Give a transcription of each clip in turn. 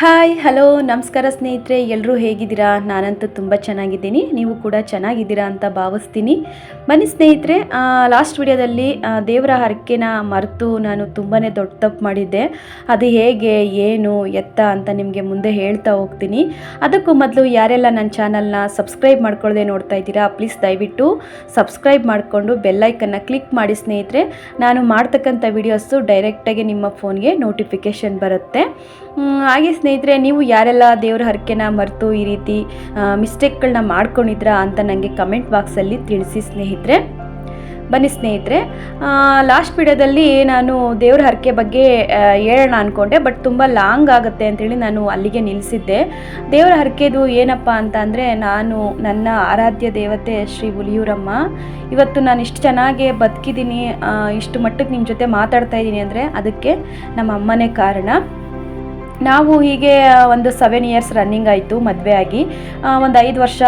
Hi, hello, ನಮಸ್ಕಾರ ಸ್ನೇಹಿತರೆ ಎಲ್ಲರೂ ಹೇಗಿದ್ದೀರಾ? ನಾನಂತೂ ತುಂಬ ಚೆನ್ನಾಗಿದ್ದೀನಿ. ನೀವು ಕೂಡ ಚೆನ್ನಾಗಿದ್ದೀರಾ ಅಂತ ಭಾವಿಸ್ತೀನಿ. ಬನ್ನಿ ಸ್ನೇಹಿತರೆ ಲಾಸ್ಟ್ ವಿಡಿಯೋದಲ್ಲಿ ದೇವರ ಹರಕೆನ ಮರೆತು ನಾನು ತುಂಬಾ ದೊಡ್ಡ ತಪ್ಪು ಮಾಡಿದ್ದೆ. ಅದು ಹೇಗೆ, ಏನು, ಎತ್ತ ಅಂತ ನಿಮಗೆ ಮುಂದೆ ಹೇಳ್ತಾ ಹೋಗ್ತೀನಿ. ಅದಕ್ಕೂ ಮೊದಲು ಯಾರೆಲ್ಲ ನನ್ನ ಚಾನಲ್ನ ಸಬ್ಸ್ಕ್ರೈಬ್ ಮಾಡ್ಕೊಳ್ಳದೆ ನೋಡ್ತಾ ಇದ್ದೀರಾ, ಪ್ಲೀಸ್ ದಯವಿಟ್ಟು ಸಬ್ಸ್ಕ್ರೈಬ್ ಮಾಡಿಕೊಂಡು ಬೆಲ್ಲೈಕನ್ನು ಕ್ಲಿಕ್ ಮಾಡಿ ಸ್ನೇಹಿತರೆ. ನಾನು ಮಾಡ್ತಕ್ಕಂಥ ವಿಡಿಯೋಸು ಡೈರೆಕ್ಟಾಗಿ ನಿಮ್ಮ ಫೋನ್ಗೆ ನೋಟಿಫಿಕೇಷನ್ ಬರುತ್ತೆ. ಹಾಗೆ ಸ್ನೇಹಿತರೆ, ನೀವು ಯಾರೆಲ್ಲ ದೇವ್ರ ಹರಕೆನ ಮರೆತು ಈ ರೀತಿ ಮಿಸ್ಟೇಕ್ಗಳನ್ನ ಮಾಡ್ಕೊಂಡಿದ್ರಾ ಅಂತ ನನಗೆ ಕಮೆಂಟ್ ಬಾಕ್ಸಲ್ಲಿ ತಿಳಿಸಿ ಸ್ನೇಹಿತರೆ. ಬನ್ನಿ ಸ್ನೇಹಿತರೆ ಲಾಸ್ಟ್ ವಿಡಿಯೋದಲ್ಲಿ ನಾನು ದೇವ್ರ ಹರಕೆ ಬಗ್ಗೆ ಹೇಳೋಣ ಅಂದ್ಕೊಂಡೆ ಬಟ್ ತುಂಬ ಲಾಂಗ್ ಆಗುತ್ತೆ ಅಂತೇಳಿ ನಾನು ಅಲ್ಲಿಗೆ ನಿಲ್ಲಿಸಿದ್ದೆ ದೇವ್ರ ಹರಕೆದು ಏನಪ್ಪ ಅಂತ ಅಂದರೆ, ನಾನು ನನ್ನ ಆರಾಧ್ಯ ದೇವತೆ ಶ್ರೀ ಹುಲಿಯೂರಮ್ಮ, ಇವತ್ತು ನಾನು ಇಷ್ಟು ಚೆನ್ನಾಗಿ ಬದುಕಿದ್ದೀನಿ ಇಷ್ಟು ಮಟ್ಟಕ್ಕೆ ನಿಮ್ಮ ಜೊತೆ ಮಾತಾಡ್ತಾ ಇದ್ದೀನಿ ಅಂದರೆ, ಅದಕ್ಕೆ ನಮ್ಮ ಅಮ್ಮನೇ ಕಾರಣ. ನಾವು ಹೀಗೆ ಒಂದು ಸೆವೆನ್ ಇಯರ್ಸ್ ರನ್ನಿಂಗ್ ಆಯಿತು ಮದುವೆ ಆಗಿ. ಒಂದು ಐದು ವರ್ಷ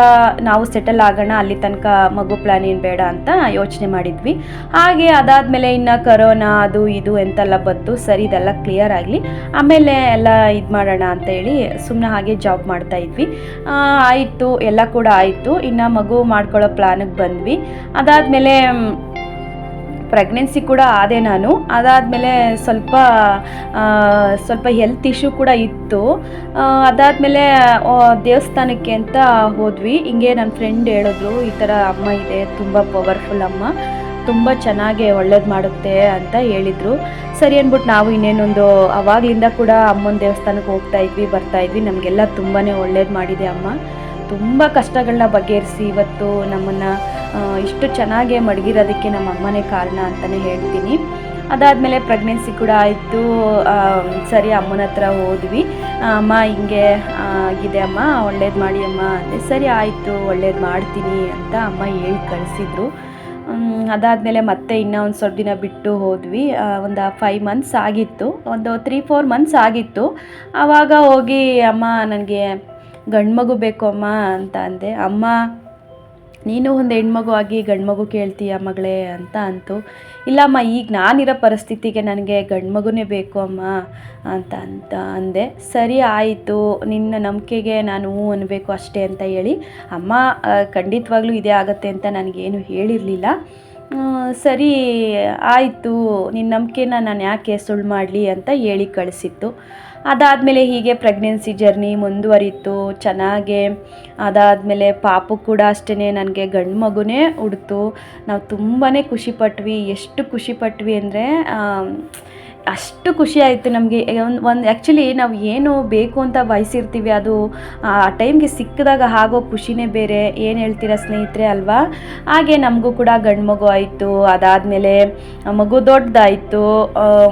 ನಾವು ಸೆಟಲ್ ಆಗೋಣ, ಅಲ್ಲಿ ತನಕ ಮಗು ಪ್ಲ್ಯಾನ್ ಏನು ಬೇಡ ಅಂತ ಯೋಚನೆ ಮಾಡಿದ್ವಿ. ಹಾಗೆ ಅದಾದಮೇಲೆ ಇನ್ನು ಕರೋನಾ ಅದು ಇದು ಎಂತೆಲ್ಲ ಬಂತು. ಸರಿ, ಇದೆಲ್ಲ ಕ್ಲಿಯರ್ ಆಗಲಿ. ಆಮೇಲೆ ಎಲ್ಲ ಇದು ಮಾಡೋಣ ಅಂತ ಹೇಳಿ ಸುಮ್ಮನೆ ಹಾಗೆ ಜಾಬ್ ಮಾಡ್ತಾ ಇದ್ವಿ. ಆಯಿತು, ಎಲ್ಲ ಕೂಡ ಆಯಿತು. ಇನ್ನು ಮಗು ಮಾಡ್ಕೊಳ್ಳೋ ಪ್ಲ್ಯಾನಿಗೆ ಬಂದ್ವಿ. ಅದಾದಮೇಲೆ ಪ್ರೆಗ್ನೆನ್ಸಿ ಕೂಡ ಆದೆ ನಾನು. ಅದಾದಮೇಲೆ ಸ್ವಲ್ಪ ಸ್ವಲ್ಪ ಹೆಲ್ತ್ ಇಶ್ಯೂ ಕೂಡ ಇತ್ತು. ಅದಾದಮೇಲೆ ದೇವಸ್ಥಾನಕ್ಕೆ ಅಂತ ಹೋದ್ವಿ. ಹಿಂಗೆ ನನ್ನ ಫ್ರೆಂಡ್ ಹೇಳಿದ್ರು, ಈ ಥರ ಅಮ್ಮ ಇದೆ, ತುಂಬ ಪವರ್ಫುಲ್ ಅಮ್ಮ. ತುಂಬ ಚೆನ್ನಾಗಿ ಒಳ್ಳೇದು ಮಾಡುತ್ತೆ ಅಂತ ಹೇಳಿದರು. ಸರಿ ಅಂದ್ಬಿಟ್ಟು ನಾವು ಇನ್ನೇನೊಂದು ಅವಾಗಲಿಂದ ಕೂಡ ಅಮ್ಮನ ದೇವಸ್ಥಾನಕ್ಕೆ ಹೋಗ್ತಾ ಇದ್ವಿ, ಬರ್ತಾ ಇದ್ವಿ. ನಮಗೆಲ್ಲ ತುಂಬಾ ಒಳ್ಳೇದು ಮಾಡಿದೆ ಅಮ್ಮ. ತುಂಬ ಕಷ್ಟಗಳನ್ನ ಬಗೆಹರಿಸಿ ಇವತ್ತು ನಮ್ಮನ್ನು ಇಷ್ಟು ಚೆನ್ನಾಗೆ ಮಡಗಿರೋದಕ್ಕೆ ನಮ್ಮ ಅಮ್ಮನೇ ಕಾರಣ ಅಂತಲೇ ಹೇಳ್ತೀನಿ. ಅದಾದಮೇಲೆ ಪ್ರೆಗ್ನೆನ್ಸಿ ಕೂಡ ಆಯಿತು. ಸರಿ, ಅಮ್ಮನ ಹತ್ರ ಹೋದ್ವಿ. ಅಮ್ಮ ಹಿಂಗೆ ಆಗಿದೆ ಅಮ್ಮ, ಒಳ್ಳೇದು ಮಾಡಿ ಅಮ್ಮ ಅಂದೆ. ಸರಿ, ಆಯಿತು, ಒಳ್ಳೇದು ಮಾಡ್ತೀನಿ ಅಂತ ಅಮ್ಮ ಹೇಳಿ ಕಳಿಸಿದ್ರು. ಅದಾದಮೇಲೆ ಮತ್ತೆ ಇನ್ನೂ ಒಂದು ಸ್ವಲ್ಪ ದಿನ ಬಿಟ್ಟು ಹೋದ್ವಿ. ಒಂದು ಫೈವ್ ಮಂತ್ಸ್ ಆಗಿತ್ತು. ಒಂದು ತ್ರೀ ಫೋರ್ ಮಂತ್ಸ್ ಆಗಿತ್ತು. ಆವಾಗ ಹೋಗಿ ಅಮ್ಮ ನನಗೆ ಗಂಡು ಮಗು ಬೇಕು ಅಮ್ಮ ಅಂತ ಅಂದೆ. ಅಮ್ಮ, ನೀನು ಒಂದು ಹೆಣ್ಮಗು ಆಗಿ ಗಂಡು ಮಗು ಕೇಳ್ತೀಯ ಮಗಳೇ ಅಂತ ಅಂತು. ಇಲ್ಲಮ್ಮ, ಈಗ ನಾನಿರೋ ಪರಿಸ್ಥಿತಿಗೆ ನನಗೆ ಗಂಡು ಮಗುನೇ ಬೇಕು ಅಮ್ಮ ಅಂತ ಅಂತ ಅಂದೆ. ಸರಿ ಆಯಿತು, ನಿನ್ನ ನಂಬಿಕೆಗೆ ನಾನು ಹ್ಞೂ ಅನ್ನಬೇಕು ಅಷ್ಟೇ ಅಂತ ಹೇಳಿ. ಅಮ್ಮ ಖಂಡಿತವಾಗ್ಲೂ ಇದೇ ಆಗತ್ತೆ ಅಂತ ನನಗೇನು ಹೇಳಿರಲಿಲ್ಲ. ಸರಿ ಆಯಿತು ನಿನ್ನ ನಂಬಿಕೆನ ನಾನು ಯಾಕೆ ಸುಳ್ಳು ಮಾಡಲಿ ಅಂತ ಹೇಳಿ ಕಳಿಸಿತ್ತು. ಅದಾದಮೇಲೆ ಹೀಗೆ ಪ್ರೆಗ್ನೆನ್ಸಿ ಜರ್ನಿ ಮುಂದುವರಿತು, ಚೆನ್ನಾಗೆ. ಅದಾದಮೇಲೆ ಪಾಪು ಕೂಡ ಅಷ್ಟೇ ನನಗೆ ಗಂಡು ಮಗುನೇ ಹುಡ್ತು. ನಾವು ತುಂಬಾ ಖುಷಿಪಟ್ವಿ. ಎಷ್ಟು ಖುಷಿಪಟ್ವಿ ಅಂದರೆ ಅಷ್ಟು ಖುಷಿ ಆಯಿತು ನಮಗೆ. ಒಂದು ಒಂದು ಆ್ಯಕ್ಚುಲಿ ನಾವು ಏನು ಬೇಕು ಅಂತ ಬಯಸಿರ್ತೀವಿ. ಅದು, ಆ ಟೈಮ್ಗೆ ಸಿಕ್ಕಿದಾಗ ಆಗೋ ಖುಷಿನೇ ಬೇರೆ. ಏನು ಹೇಳ್ತೀರಾ ಸ್ನೇಹಿತರೆ ಅಲ್ವಾ? ಹಾಗೆ ನಮಗೂ ಕೂಡ ಗಂಡು ಮಗು ಆಯಿತು. ಅದಾದಮೇಲೆ ಮಗು ದೊಡ್ಡದಾಯಿತು.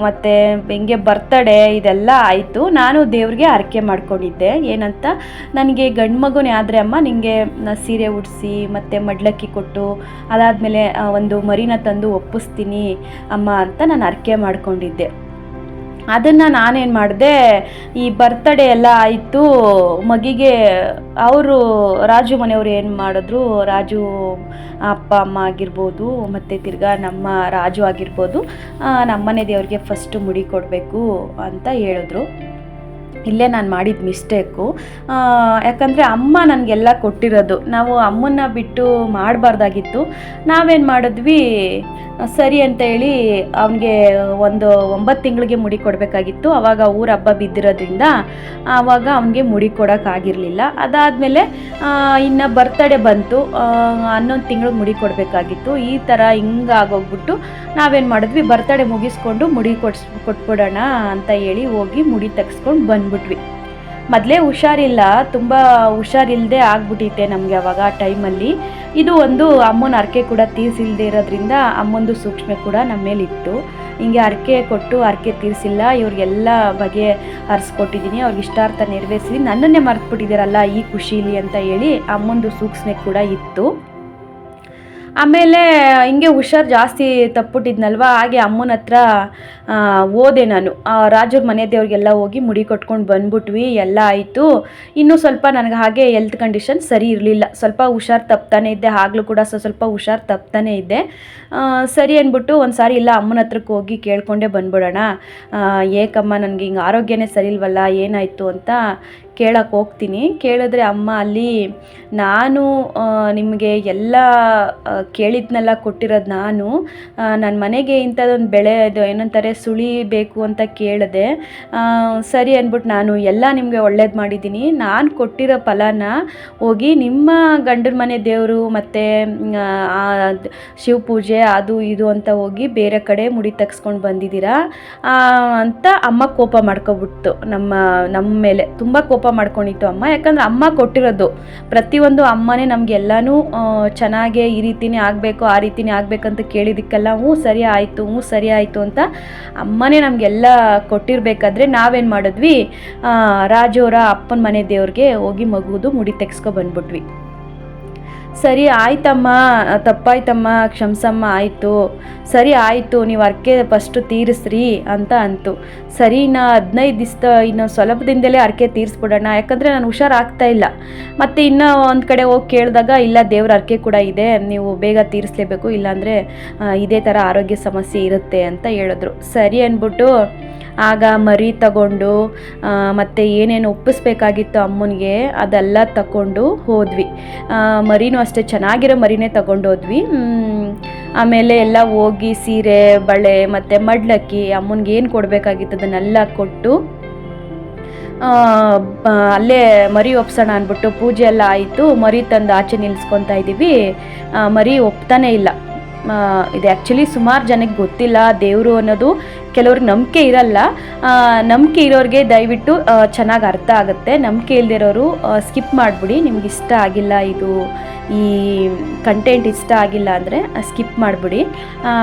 ಮತ್ತು ಹೆಂಗೆ ಬರ್ತಡೇ ಇದೆಲ್ಲ ಆಯಿತು. ನಾನು ದೇವ್ರಿಗೆ ಹರಕೆ ಮಾಡ್ಕೊಂಡಿದ್ದೆ. ಏನಂತ? ನನಗೆ ಗಂಡು ಮಗುನೇ ಆದರೆ ಅಮ್ಮ ನಿಮಗೆ ಸೀರೆ ಉಡಿಸಿ, ಮತ್ತು ಮಡ್ಲಕ್ಕಿ ಕೊಟ್ಟು, ಅದಾದಮೇಲೆ ಒಂದು ಮರಿನ ತಂದು ಒಪ್ಪಿಸ್ತೀನಿ ಅಮ್ಮ ಅಂತ ನಾನು ಹರಕೆ ಮಾಡ್ಕೊಂಡಿದ್ದೆ. ಅದನ್ನು ನಾನೇನು ಮಾಡಿದೆ, ಈ ಬರ್ತಡೇ ಎಲ್ಲ ಆಯಿತು, ಮಗಿಗೆ ಅವರು ರಾಜು ಮನೆಯವರು ಏನು ಮಾಡಿದ್ರು, ರಾಜು ಅಪ್ಪ, ಅಮ್ಮ ಆಗಿರ್ಬೋದು, ಮತ್ತು ತಿರ್ಗಾ ನಮ್ಮ ರಾಜು ಆಗಿರ್ಬೋದು ನಮ್ಮನೆ ದೇವರಿಗೆ ಫಸ್ಟು ಮುಡಿ ಕೊಡಬೇಕು ಅಂತ ಹೇಳಿದ್ರು. ಇಲ್ಲೇ ನಾನು ಮಾಡಿದ ಮಿಸ್ಟೇಕು ಯಾಕಂದರೆ ಅಮ್ಮ ನನಗೆಲ್ಲ ಕೊಟ್ಟಿರೋದು. ನಾವು ಅಮ್ಮನ್ನ ಬಿಟ್ಟು ಮಾಡಬಾರ್ದಾಗಿತ್ತು. ನಾವೇನು ಮಾಡಿದ್ವಿ? ಸರಿ ಅಂತ ಹೇಳಿ ಅವನಿಗೆ ಒಂದು ಒಂಬತ್ತು ತಿಂಗಳಿಗೆ ಮುಡಿ ಕೊಡಬೇಕಾಗಿತ್ತು. ಆವಾಗ ಊರ ಹಬ್ಬ ಬಿದ್ದಿರೋದ್ರಿಂದ ಆವಾಗ ಅವನಿಗೆ ಮುಡಿ ಕೊಡೋಕ್ಕಾಗಿರಲಿಲ್ಲ ಅದಾದಮೇಲೆ ಇನ್ನು ಬರ್ತಡೇ ಬಂತು. ಹನ್ನೊಂದು ತಿಂಗಳಿಗೆ ಮುಡಿ ಕೊಡಬೇಕಾಗಿತ್ತು. ಈ ಥರ ಹಿಂಗಾಗೋಗ್ಬಿಟ್ಟು ನಾವೇನು ಮಾಡಿದ್ವಿ? ಬರ್ತಡೇ ಮುಗಿಸ್ಕೊಂಡು ಮುಡಿ ಕೊಡ್ಸ್, ಕೊಟ್ಬಿಡೋಣ ಅಂತ ಹೇಳಿ ಹೋಗಿ ಮುಡಿ ತೆಗೆಸ್ಕೊಂಡು ಬಂದ್ಬಿಟ್ವಿ. ಮೊದಲೇ ಹುಷಾರಿಲ್ಲ, ತುಂಬ ಹುಷಾರಿಲ್ಲದೆ ಆಗ್ಬಿಟ್ಟಿತ್ತೆ ನಮಗೆ ಅವಾಗ ಆ ಟೈಮಲ್ಲಿ. ಇದು ಒಂದು ಅಮ್ಮನ ಹರಕೆ ಕೂಡ ತೀರಿಸಿಲ್ಲದೆ ಇರೋದ್ರಿಂದ ಅಮ್ಮಂದು ಸೂಕ್ಷ್ಮೆ ಕೂಡ ನಮ್ಮ ಮೇಲೆ ಇತ್ತು. ಹಿಂಗೆ ಹರಕೆ ಕೊಟ್ಟು ಹರಕೆ ತೀರಿಸಿಲ್ಲ, ಇವ್ರಿಗೆಲ್ಲ ಬಗೆ ಹರಿಸ್ಕೊಟ್ಟಿದ್ದೀನಿ, ಅವ್ರಿಗೆ ಇಷ್ಟಾರ್ಥ ನೆರವೇರಿಸಿ ನನ್ನನ್ನೇ ಮರೆತುಬಿಟ್ಟಿದ್ದೀರಲ್ಲ ಈ ಖುಷೀಲಿ ಅಂತ ಹೇಳಿ ಅಮ್ಮಂದು ಸೂಕ್ಷ್ಮೆ ಕೂಡ ಇತ್ತು. ಆಮೇಲೆ ಹಿಂಗೆ ಹುಷಾರು ಜಾಸ್ತಿ ತಪ್ಪುಟ್ಟಿದ್ನಲ್ವ, ಹಾಗೆ ಅಮ್ಮನ ಹತ್ರ ಹೋದೆ ನಾನು. ರಾಜರ ಮನೆ ದೇವ್ರಿಗೆಲ್ಲ ಹೋಗಿ ಮುಡಿ ಕೊಟ್ಕೊಂಡು ಬಂದ್ಬಿಟ್ವಿ, ಎಲ್ಲ ಆಯಿತು. ಇನ್ನೂ ಸ್ವಲ್ಪ ನನಗೆ ಹಾಗೆ ಹೆಲ್ತ್ ಕಂಡೀಷನ್ ಸರಿ ಇರಲಿಲ್ಲ. ಸ್ವಲ್ಪ ಹುಷಾರು ತಪ್ತಾನೆ ಇದ್ದೆ, ಆಗಲೂ ಕೂಡ ಸ್ವಲ್ಪ ಹುಷಾರು ತಪ್ತಾನೆ ಇದ್ದೆ. ಸರಿ ಅಂದ್ಬಿಟ್ಟು ಒಂದು ಸಾರಿ ಇಲ್ಲ ಅಮ್ಮನ ಹತ್ರಕ್ಕೆ ಹೋಗಿ ಕೇಳ್ಕೊಂಡೇ ಬಂದ್ಬಿಡೋಣ. ಏಕಮ್ಮ ನನಗೆ ಹಿಂಗೆ ಆರೋಗ್ಯನೇ ಸರಿ ಇಲ್ವಲ್ಲ, ಏನಾಯಿತು ಅಂತ ಕೇಳಕ್ಕೆ ಹೋಗ್ತೀನಿ. ಕೇಳಿದ್ರೆ ಅಮ್ಮ ಅಲ್ಲಿ ನಾನು ನಿಮಗೆ ಎಲ್ಲ ಕೇಳಿದ್ನೆಲ್ಲ ಕೊಟ್ಟಿರೋದು ನಾನು. ನನ್ನ ಮನೆಗೆ ಇಂಥದ್ದೊಂದು ಬೆಳೆ ಅದು ಏನಂತಾರೆ, ಸುಳಿ ಬೇಕು ಅಂತ ಕೇಳಿದೆ. ಸರಿ ಅಂದ್ಬಿಟ್ಟು ನಾನು ಎಲ್ಲ ನಿಮಗೆ ಒಳ್ಳೇದು ಮಾಡಿದ್ದೀನಿ. ನಾನು ಕೊಟ್ಟಿರೋ ಫಲನ ಹೋಗಿ ನಿಮ್ಮ ಗಂಡನ ಮನೆ ದೇವರು ಮತ್ತು ಶಿವ ಪೂಜೆ ಅದು ಇದು ಅಂತ ಹೋಗಿ ಬೇರೆ ಕಡೆ ಮುಡಿ ತೆಗ್ಸ್ಕೊಂಡು ಬಂದಿದ್ದೀರಾ? ಅಂತ ಅಮ್ಮ ಕೋಪ ಮಾಡ್ಕೊಬಿಡ್ತು ನಮ್ಮ ನಮ್ಮ ಮೇಲೆ. ತುಂಬ ಕೋಪ ಮಾಡ್ಕೊಂಡಿತ್ತು ಅಮ್ಮ. ಯಾಕಂದ್ರೆ ಅಮ್ಮ ಕೊಟ್ಟಿರೋದು. ಪ್ರತಿಯೊಂದು ಅಮ್ಮನೇ ನಮಗೆಲ್ಲನೂ ಚೆನ್ನಾಗೆ ಈ ರೀತಿನೇ ಆಗಬೇಕು ಆ ರೀತಿನೇ ಆಗಬೇಕಂತ ಕೇಳಿದ್ದಕ್ಕೆಲ್ಲ ಹ್ಞೂ ಸರಿ ಆಯಿತು ಹ್ಞೂ ಸರಿ ಆಯಿತು ಅಂತ ಅಮ್ಮನೇ ನಮಗೆಲ್ಲ ಕೊಟ್ಟಿರಬೇಕಾದ್ರೆ ನಾವೇನು ಮಾಡಿದ್ವಿ ಆ, ರಾಜೋರ ಅಪ್ಪನ ಮನೆ ದೇವ್ರಿಗೆ ಹೋಗಿ ಮಗುದು ಮುಡಿ ತೆಗ್ಸ್ಕೊ ಬಂದ್ಬಿಟ್ವಿ. ಸರಿ, ಆಯ್ತಮ್ಮ. ತಪ್ಪಾಯ್ತಮ್ಮ. ಕ್ಷಮಸಮ್ಮ, ಆಯಿತು. ಸರಿ, ಆಯಿತು. ನೀವು ಅರ್ಕೆ ಫಸ್ಟು ತೀರಿಸ್ರಿ ಅಂತ ಅಂತು. ಸರಿ ನಾ ಹದಿನೈದು ದಿವಸ ಇನ್ನು ಸ್ವಲ್ಪ ದಿನದಲ್ಲೇ ಅರ್ಕೆ ತೀರಿಸ್ಬಿಡೋಣ. ಯಾಕಂದರೆ ನಾನು ಹುಷಾರಾಗ್ತಾ ಇಲ್ಲ. ಮತ್ತು ಇನ್ನೂ ಒಂದು ಕಡೆ ಹೋಗಿ ಕೇಳಿದಾಗ, ಇಲ್ಲ, ದೇವ್ರ ಅರ್ಕೆ ಕೂಡ ಇದೆ. ನೀವು ಬೇಗ ತೀರಿಸ್ಲೇಬೇಕು. ಇಲ್ಲಾಂದರೆ ಇದೇ ಥರ ಆರೋಗ್ಯ ಸಮಸ್ಯೆ ಇರುತ್ತೆ ಅಂತ ಹೇಳಿದ್ರು. ಸರಿ ಅಂದ್ಬಿಟ್ಟು ಆಗ ಮರಿ ತಗೊಂಡು ಮತ್ತು ಏನೇನು ಒಪ್ಪಿಸ್ಬೇಕಾಗಿತ್ತು ಅಮ್ಮನಿಗೆ, ಅದೆಲ್ಲ ತಗೊಂಡು ಹೋದ್ವಿ. ಮರಿನೂ ಅಷ್ಟೇ ಚೆನ್ನಾಗಿರೋ ಮರಿನೇ ತಗೊಂಡೋದ್ವಿ ಹೋದ್ವಿ. ಆಮೇಲೆ ಎಲ್ಲ ಹೋಗಿ ಸೀರೆ, ಬಳೆ, ಮತ್ತು ಮಡ್ಲಕ್ಕಿ, ಅಮ್ಮನಿಗೆ ಏನು ಕೊಡಬೇಕಾಗಿತ್ತು ಅದನ್ನೆಲ್ಲ ಕೊಟ್ಟು ಅಲ್ಲೇ ಮರಿ ಒಪ್ಸೋಣ ಅಂದ್ಬಿಟ್ಟು ಪೂಜೆ ಎಲ್ಲ ಆಯಿತು. ಮರಿ ತಂದು ಆಚೆ ನಿಲ್ಲಿಸ್ಕೊತಾ ಇದ್ದೀವಿ. ಮರಿ ಒಪ್ತಾನೆ ಇಲ್ಲ. ಇದು ಆ್ಯಕ್ಚುಲಿ ಸುಮಾರು ಜನಕ್ಕೆ ಗೊತ್ತಿಲ್ಲ, ದೇವರು ಅನ್ನೋದು ಕೆಲವ್ರಿಗೆ ನಂಬಿಕೆ ಇರಲ್ಲ. ನಂಬಿಕೆ ಇರೋರಿಗೆ ದಯವಿಟ್ಟು ಚೆನ್ನಾಗಿ ಅರ್ಥ ಆಗುತ್ತೆ. ನಂಬಿಕೆ ಇಲ್ದಿರೋರು ಸ್ಕಿಪ್ ಮಾಡಿಬಿಡಿ. ನಿಮ್ಗೆ ಇಷ್ಟ ಆಗಿಲ್ಲ ಇದು, ಈ ಕಂಟೆಂಟ್ ಇಷ್ಟ ಆಗಿಲ್ಲ ಅಂದರೆ ಸ್ಕಿಪ್ ಮಾಡಿಬಿಡಿ.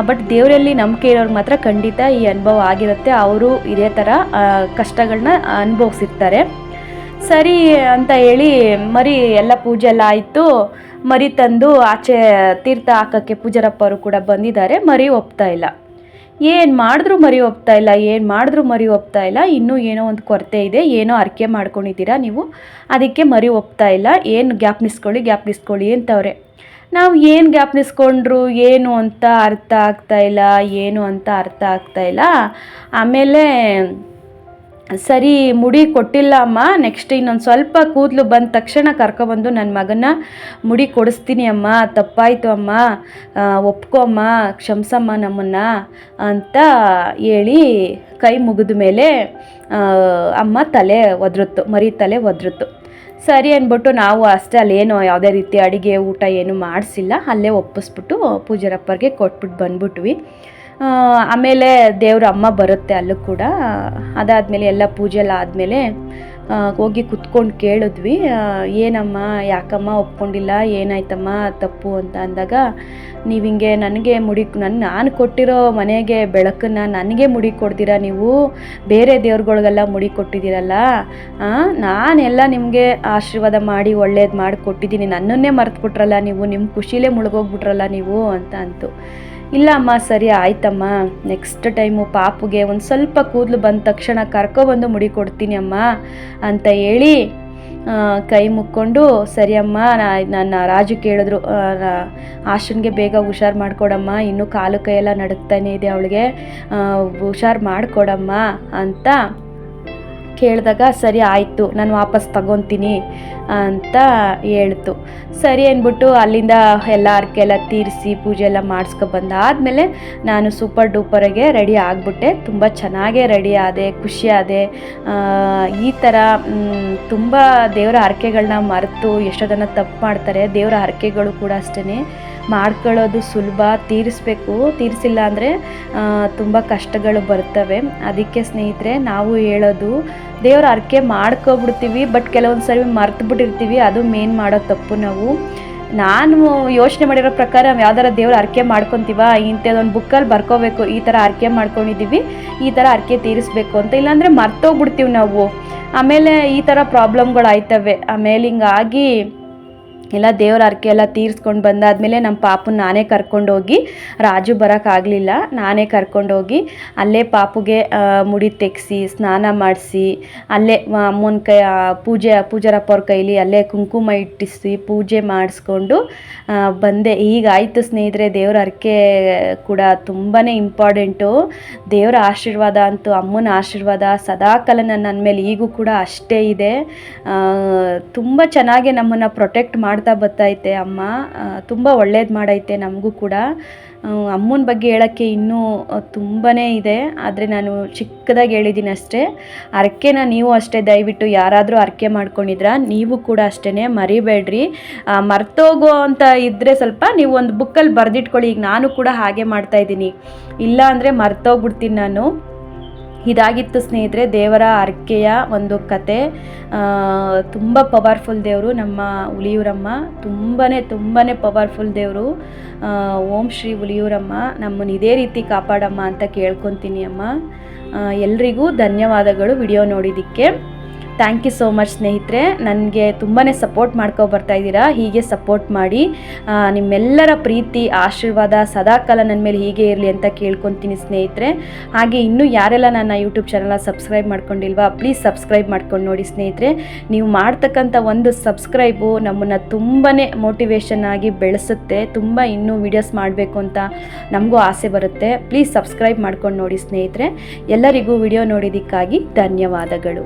ಬಟ್ ದೇವರಲ್ಲಿ ನಂಬಿಕೆ ಇರೋರಿಗೆ ಮಾತ್ರ ಖಂಡಿತ ಈ ಅನುಭವ ಆಗಿರುತ್ತೆ. ಅವರು ಇದೇ ಥರ ಕಷ್ಟಗಳನ್ನ ಅನುಭವಿಸಿರ್ತಾರೆ. ಸರಿ ಅಂತ ಹೇಳಿ ಮರಿ ಎಲ್ಲ ಪೂಜೆ ಎಲ್ಲ ಆಯಿತು. ಮರಿ ತಂದು ಆಚೆ ತೀರ್ಥ ಹಾಕೋಕ್ಕೆ ಪೂಜಾರಪ್ಪ ಕೂಡ ಬಂದಿದ್ದಾರೆ, ಮರಿ ಒಪ್ತಾ ಇಲ್ಲ. ಏನು ಮಾಡಿದ್ರೂ ಮರಿ ಒಪ್ತಾ ಇಲ್ಲ, ಏನು ಮಾಡಿದ್ರೂ ಮರಿ ಒಪ್ತಾ ಇಲ್ಲ, ಇನ್ನೂ ಏನೋ ಒಂದು ಕೊರತೆ ಇದೆ, ಏನೋ ಅರ್ಕೆ ಮಾಡ್ಕೊಂಡಿದ್ದೀರಾ ನೀವು? ಅದಕ್ಕೆ ಮರಿ ಒಪ್ತಾ ಇಲ್ಲ, ಏನು ಗ್ಯಾಪ್ನಿಸ್ಕೊಳ್ಳಿ ಗ್ಯಾಪ್ನಿಸ್ಕೊಳ್ಳಿ ಅಂತವ್ರೆ. ನಾವು ಏನು ಗ್ಯಾಪ್ನಿಸ್ಕೊಂಡ್ರು ಏನು ಅಂತ ಅರ್ಥ ಆಗ್ತಾ ಇಲ್ಲ, ಏನು ಅಂತ ಅರ್ಥ ಆಗ್ತಾ ಇಲ್ಲ. ಆಮೇಲೆ ಸರಿ, ಮುಡಿ ಕೊಟ್ಟಿಲ್ಲ ಅಮ್ಮ. ನೆಕ್ಸ್ಟ್ ಇನ್ನೊಂದು ಸ್ವಲ್ಪ ಕೂದಲು ಬಂದ ತಕ್ಷಣ ಕರ್ಕೊಬಂದು ನನ್ನ ಮಗನ ಮುಡಿ ಕೊಡಿಸ್ತೀನಿ ಅಮ್ಮ. ತಪ್ಪಾಯಿತು ಅಮ್ಮ. ಒಪ್ಕೊ ಅಮ್ಮ. ಕ್ಷಮ್ಸಮ್ಮ ನಮ್ಮನ್ನು ಅಂತ ಹೇಳಿ ಕೈ ಮುಗಿದ ಮೇಲೆ ಅಮ್ಮ ತಲೆ ಒದ್ರತ್ತು. ಮರಿ ತಲೆ ಒದ್ರತ್ತು. ಸರಿ ಅಂದ್ಬಿಟ್ಟು ನಾವು ಅಷ್ಟೇ ಅಲ್ಲೇನು ಯಾವುದೇ ರೀತಿ ಅಡುಗೆ ಊಟ ಏನು ಮಾಡಿಸಿಲ್ಲ. ಅಲ್ಲೇ ಒಪ್ಪಿಸ್ಬಿಟ್ಟು ಪೂಜಾರಪ್ಪರಿಗೆ ಕೊಟ್ಬಿಟ್ಟು ಬಂದ್ಬಿಟ್ವಿ. ಆಮೇಲೆ ದೇವ್ರ ಅಮ್ಮ ಬರುತ್ತೆ ಅಲ್ಲೂ ಕೂಡ. ಅದಾದಮೇಲೆ ಎಲ್ಲ ಪೂಜೆ ಎಲ್ಲ ಆದಮೇಲೆ ಹೋಗಿ ಕುತ್ಕೊಂಡು ಕೇಳಿದ್ವಿ. ಏನಮ್ಮ, ಯಾಕಮ್ಮ ಒಪ್ಕೊಂಡಿಲ್ಲ, ಏನಾಯ್ತಮ್ಮ, ತಪ್ಪು ಅಂತ ಅಂದಾಗ, ನೀವು ಹಿಂಗೆ ನನಗೆ ಮುಡಿ ನನ್ನ ನಾನು ಕೊಟ್ಟಿರೋ ಮನೆಗೆ ಬೆಳಕನ್ನು ನನಗೆ ಮುಡಿ ಕೊಡ್ತೀರಾ ನೀವು? ಬೇರೆ ದೇವ್ರುಗಳಿಗೆಲ್ಲ ಮುಡಿ ಕೊಟ್ಟಿದ್ದೀರಲ್ಲ? ನಾನು ನಾನೆಲ್ಲ ನಿಮಗೆ ಆಶೀರ್ವಾದ ಮಾಡಿ ಒಳ್ಳೇದು ಮಾಡಿ ಕೊಟ್ಟಿದ್ದೀನಿ. ನನ್ನನ್ನೇ ಮರೆತುಬಿಟ್ರಲ್ಲ ನೀವು ನಿಮ್ಮ ಖುಷಿಲೇ ಮುಳುಗೋಗ್ಬಿಟ್ರಲ್ಲ ನೀವು, ಅಂತ ಅಂತು. ಇಲ್ಲ ಅಮ್ಮ ಸರಿ ಆಯ್ತಮ್ಮ. ನೆಕ್ಸ್ಟ್ ಟೈಮು ಪಾಪುಗೆ ಒಂದು ಸ್ವಲ್ಪ ಕೂದಲು ಬಂದ ತಕ್ಷಣ ಕರ್ಕೊಬಂದು ಮುಡಿ ಕೊಡ್ತೀನಿ ಅಮ್ಮ ಅಂತ ಹೇಳಿ ಕೈ ಮುಕ್ಕೊಂಡು ಸರಿ ನಾ- ನನ್ನ ರಾಜು ಕೇಳಿದ್ರು ಆಶನ್ಗೆ ಬೇಗ ಹುಷಾರು ಮಾಡಿಕೊಡಮ್ಮ, ಇನ್ನೂ ಕಾಲು ಕೈಯೆಲ್ಲ ನಡುಕ್ತಾನೆ ಇದೆ ಅವಳಿಗೆ ಹುಷಾರು ಮಾಡಿಕೊಡಮ್ಮ ಅಂತ ಕೇಳಿದಾಗ, ಸರಿ ಆಯಿತು, ನಾನು ವಾಪಸ್ ತಗೊತೀನಿ, ಅಂತ ಹೇಳ್ತು. ಸರಿ ಅಂದ್ಬಿಟ್ಟು ಅಲ್ಲಿಂದ ಎಲ್ಲ ಅರ್ಕೆಲ್ಲ ತೀರಿಸಿ ಪೂಜೆ ಎಲ್ಲ ಮಾಡಿಸ್ಕೊಬಂದ ಆದಮೇಲೆ ನಾನು ಸೂಪರ್ ಡೂಪರಿಗೆ ರೆಡಿ ಆಗಿಬಿಟ್ಟೆ. ತುಂಬ ಚೆನ್ನಾಗೇ ರೆಡಿ ಆದೆ, ಖುಷಿ ಆದೆ. ಈ ಥರ ತುಂಬ ದೇವರ ಹರಕೆಗಳನ್ನ ಮರೆತು ಎಷ್ಟೋ ಜನ ತಪ್ಪು ಮಾಡ್ತಾರೆ. ದೇವರ ಹರಕೆಗಳು ಕೂಡ ಅಷ್ಟೇ ಮಾಡ್ಕೊಳ್ಳೋದು ಸುಲಭ, ತೀರಿಸ್ಬೇಕು. ತೀರಿಸಿಲ್ಲ ಅಂದರೆ ತುಂಬ ಕಷ್ಟಗಳು ಬರ್ತವೆ. ಅದಕ್ಕೆ ಸ್ನೇಹಿತರೆ, ನಾವು ಹೇಳೋದು, ದೇವ್ರ ಅರ್ಕೆ ಮಾಡ್ಕೊಬಿಡ್ತೀವಿ, ಬಟ್ ಕೆಲವೊಂದು ಸರಿ ಮರ್ತು ಬಿಟ್ಟಿರ್ತೀವಿ. ಅದು ಮೇನ್ ಮಾಡೋ ತಪ್ಪು ನಾವು. ನಾನು ಯೋಚನೆ ಮಾಡಿರೋ ಪ್ರಕಾರ ನಾವು ಯಾವ್ದಾರ ದೇವ್ರ ಅರ್ಕೆ ಮಾಡ್ಕೊತೀವ, ಇಂಥದ್ದೊಂದು ಬುಕ್ಕಲ್ಲಿ ಬರ್ಕೋಬೇಕು, ಈ ಥರ ಅರ್ಕೆ ಮಾಡ್ಕೊಂಡಿದ್ದೀವಿ ಈ ಥರ ಅರ್ಕೆ ತೀರಿಸ್ಬೇಕು ಅಂತ. ಇಲ್ಲಾಂದರೆ ಮರ್ತೋಗ್ಬಿಡ್ತೀವಿ ನಾವು. ಆಮೇಲೆ ಈ ಥರ ಪ್ರಾಬ್ಲಮ್ಗಳು ಆಯ್ತವೆ. ಆಮೇಲೆ ಹಿಂಗಾಗಿ ಎಲ್ಲ ದೇವ್ರ ಹರಕೆ ಎಲ್ಲ ತೀರ್ಸ್ಕೊಂಡು ಬಂದಾದಮೇಲೆ ನಮ್ಮ ಪಾಪುನ ನಾನೇ ಕರ್ಕೊಂಡೋಗಿ, ರಾಜು ಬರೋಕ್ಕಾಗಲಿಲ್ಲ, ನಾನೇ ಕರ್ಕೊಂಡೋಗಿ ಅಲ್ಲೇ ಪಾಪುಗೆ ಮುಡಿ ತೆಗೆಸಿ, ಸ್ನಾನ ಮಾಡಿಸಿ, ಅಲ್ಲೇ ಅಮ್ಮನ ಕೈ ಪೂಜೆ ಪೂಜಾರಪ್ಪ ಅವ್ರ ಕೈಲಿ ಅಲ್ಲೇ ಕುಂಕುಮ ಇಟ್ಟಿಸಿ ಪೂಜೆ ಮಾಡಿಸ್ಕೊಂಡು ಬಂದೆ. ಈಗಾಯಿತು ಸ್ನೇಹಿತರೆ, ದೇವ್ರ ಹರಕೆ ಕೂಡ ತುಂಬಾ ಇಂಪಾರ್ಟೆಂಟು. ದೇವರ ಆಶೀರ್ವಾದ ಅಂತೂ ಅಮ್ಮನ ಆಶೀರ್ವಾದ ಸದಾಕಾಲ ನನ್ನ ಮೇಲೆ ಈಗೂ ಕೂಡ ಅಷ್ಟೇ ಇದೆ. ತುಂಬ ಚೆನ್ನಾಗಿ ನಮ್ಮನ್ನು ಪ್ರೊಟೆಕ್ಟ್ ಮಾಡ್ತಾ ಬತ್ತೈತೆ ಅಮ್ಮ. ತುಂಬ ಒಳ್ಳೇದು ಮಾಡೈತೆ ನಮಗೂ ಕೂಡ. ಅಮ್ಮನ ಬಗ್ಗೆ ಹೇಳೋಕ್ಕೆ ಇನ್ನೂ ತುಂಬಾ ಇದೆ. ಆದರೆ ನಾನು ಚಿಕ್ಕದಾಗಿ ಹೇಳಿದ್ದೀನಿ ಅಷ್ಟೇ. ಅರ್ಕೆನ ನೀವು ಅಷ್ಟೇ ದಯವಿಟ್ಟು ಯಾರಾದರೂ ಅರ್ಕೆ ಮಾಡ್ಕೊಂಡಿದ್ರ, ನೀವು ಕೂಡ ಅಷ್ಟೇ ಮರಿಬೇಡ್ರಿ. ಮರ್ತೋಗೋ ಅಂತ ಇದ್ದರೆ ಸ್ವಲ್ಪ ನೀವು ಒಂದು ಬುಕ್ಕಲ್ಲಿ ಬರೆದಿಟ್ಕೊಳ್ಳಿ. ಈಗ ನಾನು ಕೂಡ ಹಾಗೆ ಮಾಡ್ತಾ ಇದ್ದೀನಿ. ಇಲ್ಲ ಅಂದರೆ ಮರ್ತೋಗ್ಬಿಡ್ತೀನಿ ನಾನು. ಇದಾಗಿತ್ತು ಸ್ನೇಹಿತರೆ, ದೇವರ ಅರ್ಕೆಯ ಒಂದು ಕತೆ. ತುಂಬ ಪವರ್ಫುಲ್ ದೇವರು ನಮ್ಮ ಹುಲಿಯೂರಮ್ಮ ತುಂಬಾ ತುಂಬಾ ಪವರ್ಫುಲ್ ದೇವರು. ಓಂ ಶ್ರೀ ಹುಲಿಯೂರಮ್ಮ ನಮ್ಮನ್ನು ಇದೇ ರೀತಿ ಕಾಪಾಡಮ್ಮ ಅಂತ ಕೇಳ್ಕೊತೀನಿ ಅಮ್ಮ. ಎಲ್ರಿಗೂ ಧನ್ಯವಾದಗಳು ವಿಡಿಯೋ ನೋಡಿದ್ದಕ್ಕೆ. ಥ್ಯಾಂಕ್ ಯು ಸೋ ಮಚ್ ಸ್ನೇಹಿತರೆ. ನನಗೆ ತುಂಬಾ ಸಪೋರ್ಟ್ ಮಾಡ್ಕೊ ಬರ್ತಾ ಇದ್ದೀರಾ. ಹೀಗೆ ಸಪೋರ್ಟ್ ಮಾಡಿ ನಿಮ್ಮೆಲ್ಲರ ಪ್ರೀತಿ, ಆಶೀರ್ವಾದ ಸದಾಕಾಲ ನನ್ನ ಮೇಲೆ ಹೀಗೆ ಇರಲಿ ಅಂತ ಕೇಳ್ಕೊತೀನಿ ಸ್ನೇಹಿತರೆ. ಹಾಗೆ ಇನ್ನೂ ಯಾರೆಲ್ಲ ನನ್ನ ಯೂಟ್ಯೂಬ್ ಚಾನಲ್ನ ಸಬ್ಸ್ಕ್ರೈಬ್ ಮಾಡ್ಕೊಂಡಿಲ್ವಾ ಪ್ಲೀಸ್ ಸಬ್ಸ್ಕ್ರೈಬ್ ಮಾಡ್ಕೊಂಡು ನೋಡಿ ಸ್ನೇಹಿತರೆ. ನೀವು ಮಾಡ್ತಕ್ಕಂಥ ಒಂದು ಸಬ್ಸ್ಕ್ರೈಬು ನಮ್ಮನ್ನು ತುಂಬಾ ಮೋಟಿವೇಶನ್ ಆಗಿ ಬೆಳೆಸುತ್ತೆ. ತುಂಬ ಇನ್ನೂ ವೀಡಿಯೋಸ್ ಮಾಡಬೇಕು ಅಂತ ನಮಗೂ ಆಸೆ ಬರುತ್ತೆ. ಪ್ಲೀಸ್ ಸಬ್ಸ್ಕ್ರೈಬ್ ಮಾಡ್ಕೊಂಡು ನೋಡಿ ಸ್ನೇಹಿತರೆ. ಎಲ್ಲರಿಗೂ ವಿಡಿಯೋ ನೋಡಿದ್ದಕ್ಕಾಗಿ ಧನ್ಯವಾದಗಳು.